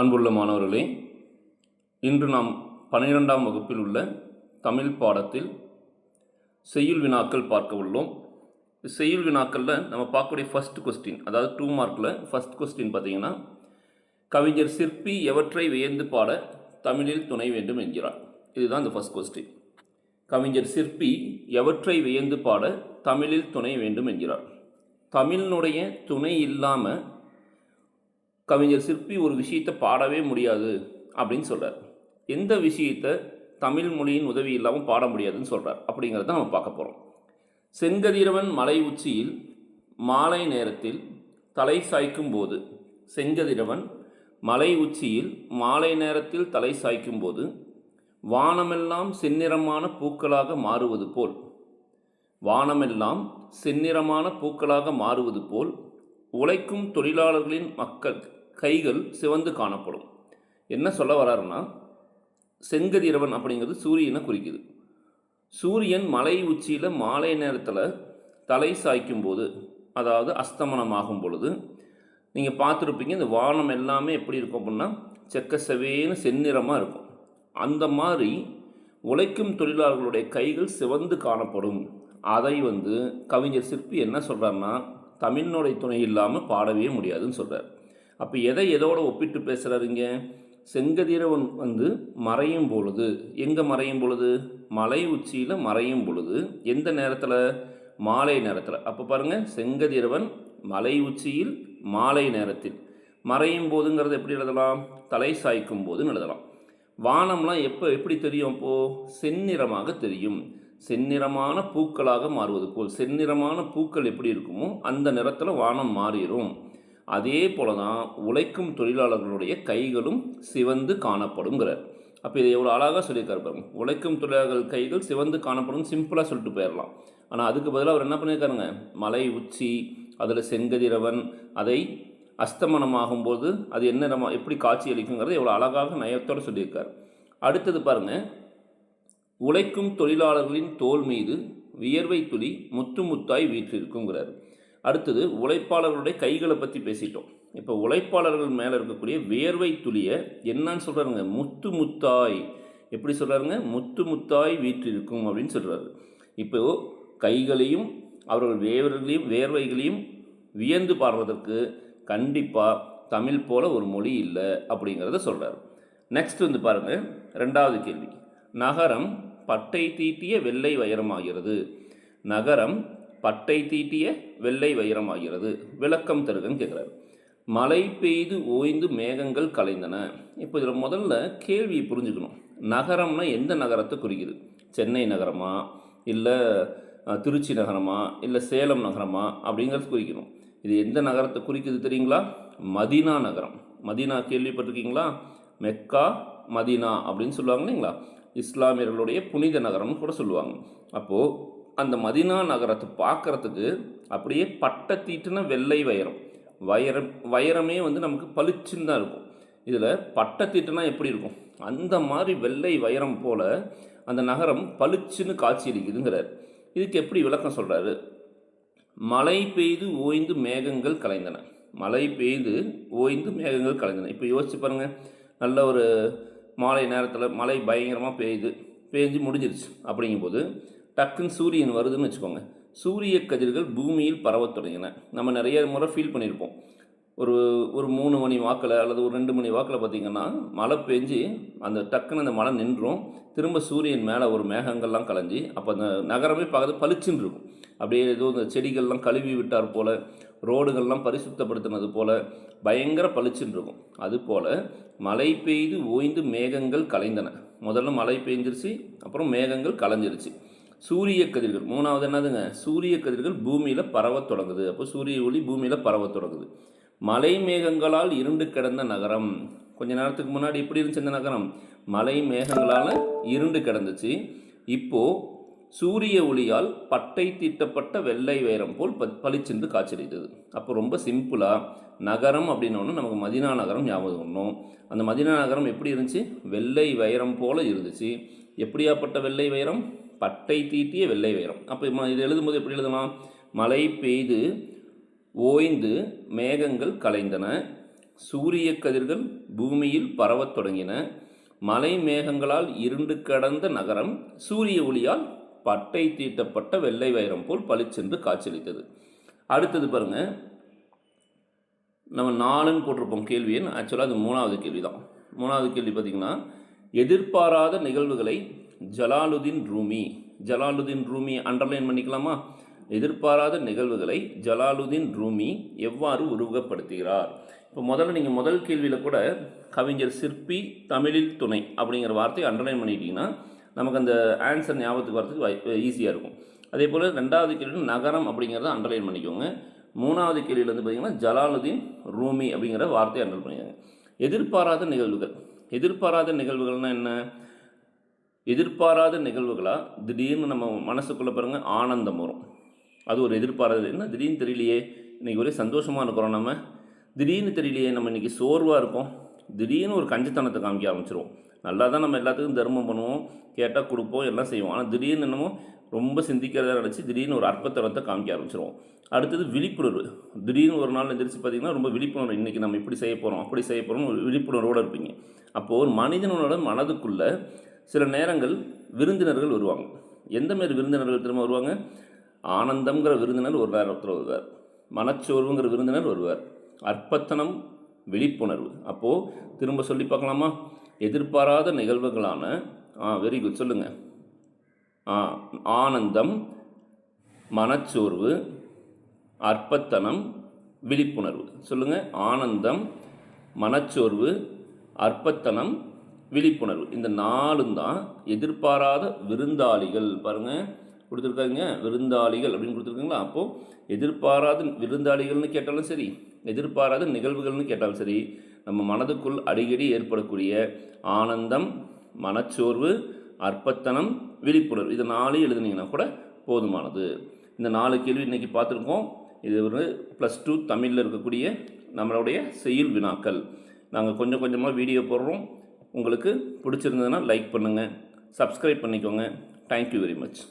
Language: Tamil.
அன்புள்ள மாணவர்களே இன்று நாம் பன்னிரெண்டாம் வகுப்பில் உள்ள தமிழ் பாடத்தில் செய்யுள் வினாக்கள் பார்க்க உள்ளோம். செய்யுள் வினாக்களில் நம்ம பார்க்கக்கூடிய ஃபஸ்ட் கொஸ்டின் அதாவது டூ மார்க்கில் ஃபர்ஸ்ட் கொஸ்டின் பார்த்தீங்கன்னா கவிஞர் சிற்பி எவற்றை வியந்து பாட தமிழில் துணை வேண்டும் என்கிறார். இதுதான் இந்த ஃபர்ஸ்ட் கொஸ்டின் கவிஞர் சிற்பி எவற்றை வியந்து பாட தமிழில் துணை வேண்டும் என்கிறார். தமிழினுடைய துணை இல்லாமல் கவிஞர் சிற்பி ஒரு விஷயத்தை பாடவே முடியாது அப்படின்னு சொல்கிறார் எந்த விஷயத்தை தமிழ் மொழியின் உதவி இல்லாமல் பாட முடியாதுன்னு சொல்கிறார் அப்படிங்கிறத நம்ம பார்க்க போகிறோம் செங்கதிரவன் மலை உச்சியில் மாலை நேரத்தில் தலை சாய்க்கும் போது செங்கதிரவன் மலை உச்சியில் மாலை நேரத்தில் தலை சாய்க்கும் போது வானமெல்லாம் செந்நிறமான பூக்களாக மாறுவது போல் வானமெல்லாம் செந்நிறமான பூக்களாக மாறுவது போல் உழைக்கும் தொழிலாளர்களின் மக்கள் கைகள் சிவந்து காணப்படும். என்ன சொல்ல வராருன்னா செங்கதிரவன் அப்படிங்கிறது சூரியனை குறிக்குது. சூரியன் மலை உச்சியில் மாலை நேரத்தில் தலை சாய்க்கும் போது அதாவது அஸ்தமனமாகும் பொழுது நீங்கள் பார்த்துருப்பீங்க இந்த வானம் எல்லாமே எப்படி இருக்கும் அப்படின்னா செக்க செவேன்னு செந்நிறமாக இருக்கும். அந்த மாதிரி உழைக்கும் தொழிலாளர்களுடைய கைகள் சிவந்து காணப்படும். அதை வந்து கவிஞர் சிற்பி என்ன சொல்கிறாருன்னா தமிழ்னுடைய துணை இல்லாமல் பாடவே முடியாதுன்னு சொல்கிறார் அப்போ எதை எதோட ஒப்பிட்டு பேசுகிறாருங்க செங்கதிரவன் வந்து மறையும் பொழுது எங்கே மறையும் பொழுது? மலை உச்சியில் மறையும் பொழுது எந்த நேரத்தில்? மாலை நேரத்தில். அப்போ பாருங்கள் செங்கதிரவன் மலை உச்சியில் மாலை நேரத்தில் மறையும் போதுங்கிறது எப்படி எழுதலாம்? தலை சாய்க்கும் போதுன்னு எழுதலாம். வானம்லாம் எப்போ எப்படி தெரியும் அப்போது செந்நிறமாக தெரியும். செந்நிறமான பூக்களாக மாறுவது போல். செந்நிறமான பூக்கள் எப்படி இருக்குமோ அந்த நிறத்தில் வானம் மாறிடும் அதே போல தான் உழைக்கும் தொழிலாளர்களுடைய கைகளும் சிவந்து காணப்படுங்கிறார் அப்போ இதை எவ்வளோ அழகாக சொல்லியிருக்காரு பாருங்க. உழைக்கும் தொழிலாளர்கள் கைகள் சிவந்து காணப்படும் சிம்பிளாக சொல்லிட்டு போயிடலாம் ஆனால் அதுக்கு பதிலாக அவர் என்ன பண்ணியிருக்காருங்க? மலை உச்சி அதில் செங்கதிரவன் அதை அஸ்தமனமாகும்போது அது என்ன நம்ம எப்படி காட்சி அளிக்குங்கிறது எவ்வளோ அழகாக நயத்தோடு சொல்லியிருக்கார். அடுத்தது பாருங்கள் உழைக்கும் தொழிலாளர்களின் தோல் மீது வியர்வை துளி முத்து முத்தாய் வீற்றிருக்குங்கிறார். அடுத்தது உழைப்பாளர்களுடைய கைகளை பற்றி பேசிட்டோம். இப்போ உழைப்பாளர்கள் மேலே இருக்கக்கூடிய வியர்வை துளியை என்னன்னு சொல்கிறாருங்க முத்து முத்தாய். எப்படி சொல்கிறாருங்க முத்து முத்தாய் வீற்றிருக்கும் அப்படின்னு சொல்கிறாரு இப்போ கைகளையும் அவர்கள் வேர்வைகளையும் வேர்வைகளையும் வியந்து பாடுறதற்கு கண்டிப்பாக தமிழ் போல் ஒரு மொழி இல்லை அப்படிங்கிறத சொல்கிறார் நெக்ஸ்ட் வந்து பாருங்கள் ரெண்டாவது கேள்வி. நகரம் பட்டை தீட்டிய வெள்ளை வைரமாகிறது. நகரம் பட்டை தீட்டிய வெள்ளை வைரமாகிறது. விளக்கம் தருகன்னு கேட்குறாரு. மழை பெய்து ஓய்ந்து மேகங்கள் கலைந்தன. இப்போ இதில் முதல்ல கேள்வியை புரிஞ்சுக்கணும். நகரம்னா எந்த நகரத்தை குறிக்குது? சென்னை நகரமா? இல்லை திருச்சி நகரமா? இல்லை சேலம் நகரமா? அப்படிங்கிறது குறிக்கணும். இது எந்த நகரத்தை குறிக்குது தெரியுங்களா? மதீனா நகரம். மதீனா கேள்விப்பட்டிருக்கீங்களா? மெக்கா மதீனா அப்படின்னு சொல்லுவாங்க இல்லைங்களா? இஸ்லாமியர்களுடைய புனித நகரம்னு கூட சொல்லுவாங்க. அப்போது அந்த மதீனா நகரத்தை பார்க்குறதுக்கு அப்படியே பட்டை தீட்டுன வெள்ளை வைரம். வைரம் வைரமே வந்து நமக்கு பளிச்சுன்னு தான் இருக்கும். இதில் பட்டை தீட்டுனா எப்படி இருக்கும்? அந்த மாதிரி வெள்ளை வைரம் போல் அந்த நகரம் பளிச்சுன்னு காட்சியளிக்குதுங்கிறார். இதுக்கு எப்படி விளக்கம் சொல்கிறாரு மழை பெய்து ஓய்ந்து மேகங்கள் கலைந்தன. மழை பெய்து ஓய்ந்து மேகங்கள் கலைந்தன. இப்போ யோசிச்சு பாருங்கள் நல்ல ஒரு மாலை நேரத்தில் மழை பயங்கரமாக பெய்யுது பெஞ்சு முடிஞ்சிருச்சு. அப்படிங்கும்போது டக்குன்னு சூரியன் வருதுன்னு வச்சுக்கோங்க. சூரிய கதிர்கள் பூமியில் பரவத் தொடங்கின. நம்ம நிறைய முறை ஃபீல் பண்ணியிருப்போம் ஒரு ஒரு மூணு மணி வாக்கில் அல்லது ஒரு ரெண்டு மணி வாக்கில் பார்த்திங்கன்னா மழை பெஞ்சு அந்த டக்குன்னு அந்த மழை நின்றும். திரும்ப சூரியன் மேலே ஒரு மேகங்கள்லாம் கலைஞ்சி அப்போ அந்த நகரமே பார்க்கறது பளிச்சுன்னு இருக்கும். அப்படியே ஏதோ இந்த செடிகள்லாம் கழுவி விட்டார் போல் ரோடுகள்லாம் பரிசுத்தப்படுத்தினது போல் பயங்கர பளிச்சுன்னு இருக்கும். அதுபோல் மழை பெய்து ஓய்ந்து மேகங்கள் கலைந்தன. முதல்ல மழை பெய்ஞ்சிருச்சு அப்புறம் மேகங்கள் கலைஞ்சிருச்சு. சூரிய கதிர்கள் மூணாவது என்னதுங்க? சூரிய கதிர்கள் பூமியில் பரவத் தொடங்குது. அப்போ சூரிய ஒளி பூமியில் பரவத் தொடங்குது. மலை மேகங்களால் இருண்டு கிடந்த நகரம். கொஞ்ச நேரத்துக்கு முன்னாடி எப்படி இருந்துச்சு இந்த நகரம்? மலை மேகங்களால் இருண்டு கிடந்துச்சு. இப்போது சூரிய ஒளியால் பட்டை தீட்டப்பட்ட வெள்ளை வைரம் போல் பத் பளிச்சென்று காய்ச்சலிட்டது அப்போ ரொம்ப சிம்பிளாக நகரம் அப்படின்னோன்னு நமக்கு மதினா நகரம் ஞாபகம் வரணும் அந்த மதினா நகரம் எப்படி இருந்துச்சு? வெள்ளை வைரம் போல் இருந்துச்சு. எப்படியாப்பட்ட வெள்ளை வைரம்? பட்டை தீட்டிய வெள்ளை வைரம். அப்போ இது எழுதும்போது எப்படி எழுதலாம்? மழை பெய்து ஓய்ந்து மேகங்கள் கலைந்தன. சூரிய கதிர்கள் பூமியில் பரவத் தொடங்கின. மலை மேகங்களால் இருண்டு கடந்த நகரம் சூரிய ஒளியால் பட்டை தீட்டப்பட்ட வெள்ளை வைரம் போல் பளிச்சென்று காட்சியளித்தது. அடுத்தது பாருங்க. நம்ம நாலுன்னு போட்டிருப்போம் கேள்வி ஆக்சுவலாக அது மூணாவது கேள்வி தான் மூணாவது கேள்வி பார்த்திங்கன்னா எதிர்பாராத நிகழ்வுகளை Jalaluddin Rumi Jalaluddin Rumi underline பண்ணிக்கலாமா? எதிர்பாராத நிகழ்வுகளை ஜலாலுதீன் ரூமி எவ்வாறு உருவகப்படுத்துகிறார்? இப்போ முதல்ல நீங்கள் முதல் கேள்வியில் கூட கவிஞர் சிற்பி தமிழில் துணை அப்படிங்கிற வார்த்தையை அண்டர்லைன் பண்ணிட்டீங்கன்னா நமக்கு அந்த ஆன்சர் ஞாபகத்துக்கு வரதுக்கு வாய் ஈஸியாக இருக்கும். அதே போல் ரெண்டாவது கேள்வி நகரம் அப்படிங்கிறத அண்டர்லைன் பண்ணிக்கோங்க. மூணாவது கேள்வியில் வந்து பார்த்தீங்கன்னா ஜலாலுதீன் ரூமி அப்படிங்கிற வார்த்தையை அண்டர் பண்ணிக்கோங்க. எதிர்பாராத நிகழ்வுகள். எதிர்பாராத நிகழ்வுகள்னால் என்ன? எதிர்பாராத நிகழ்வுகளாக திடீர்னு நம்ம மனசுக்குள்ளே பாருங்கள் ஆனந்தம் வரும். அது ஒரு எதிர்பாராத என்ன? திடீர்னு தெரியலையே. இன்றைக்கி ஒரே சந்தோஷமாக இருக்கிறோம் நம்ம. திடீர்னு தெரியலையே. நம்ம இன்றைக்கி சோர்வாக இருக்கோம். திடீர்னு ஒரு கஞ்சத்தனத்தை காமிக்க ஆரம்பிச்சிருவோம். நல்லா தான் நம்ம எல்லாத்துக்கும் தர்மம் பண்ணுவோம் கேட்டால் கொடுப்போம் எல்லாம் செய்வோம். ஆனால் திடீர்னு என்னமோ ரொம்ப சிந்திக்கிறதா நினச்சி திடீர்னு ஒரு அற்பத்தனத்தை காமிக்க ஆரம்பிச்சிருவோம். அடுத்தது விழிப்புணர்வு. திடீர்னு ஒரு நாள் எந்திரிச்சு பார்த்திங்கன்னா ரொம்ப விழிப்புணர்வு. இன்றைக்கி நம்ம இப்படி செய்ய போகிறோம் அப்படி செய்ய போகிறோம் ஒரு விழிப்புணர்வோடு இருப்பீங்க. அப்போது ஒரு மனிதனோட மனதுக்குள்ளே சில நேரங்கள் விருந்தினர்கள் வருவாங்க. எந்த மாதிரி விருந்தினர்கள் திரும்ப வருவாங்க? ஆனந்தம்ங்கிற விருந்தினர் ஒரு நேரத்தில் வருவார். மனச்சோர்வுங்கிற விருந்தினர் வருவார். அற்பத்தனம் விழிப்புணர்வு. அப்போது திரும்ப சொல்லி பார்க்கலாமா? எதிர்பாராத நிகழ்வுகளான ஆ வெரி குட் சொல்லுங்கள் ஆ ஆனந்தம் மனச்சோர்வு அற்பத்தனம் விழிப்புணர்வு. சொல்லுங்கள் ஆனந்தம் மனச்சோர்வு அற்பத்தனம் விழிப்புணர்வு. இந்த நாலும் தான் எதிர்பாராத விருந்தாளிகள். பாருங்கள் கொடுத்துருக்காங்க. விருந்தாளிகள் அப்படின்னு கொடுத்துருக்காங்களா? அப்போது எதிர்பாராத விருந்தாளிகள்னு கேட்டாலும் சரி எதிர்பாராத நிகழ்வுகள்னு கேட்டாலும் சரி நம்ம மனதுக்குள் அடிக்கடி ஏற்படக்கூடிய ஆனந்தம் மனச்சோர்வு அற்பத்தனம் விழிப்புணர்வு இது நாளையும் எழுதுனீங்கன்னா கூட போதுமானது. இந்த நாலு கேள்வி இன்றைக்கி பார்த்துருக்கோம். இது ஒரு ப்ளஸ் டூ தமிழில் இருக்கக்கூடிய நம்மளுடைய செயல் வினாக்கள். நாங்கள் கொஞ்சம் கொஞ்சமாக வீடியோ போடுறோம். உங்களுக்கு பிடிச்சிருந்ததுன்னா லைக் பண்ணுங்கள் சப்ஸ்கிரைப் பண்ணிக்கோங்க. Thank you very much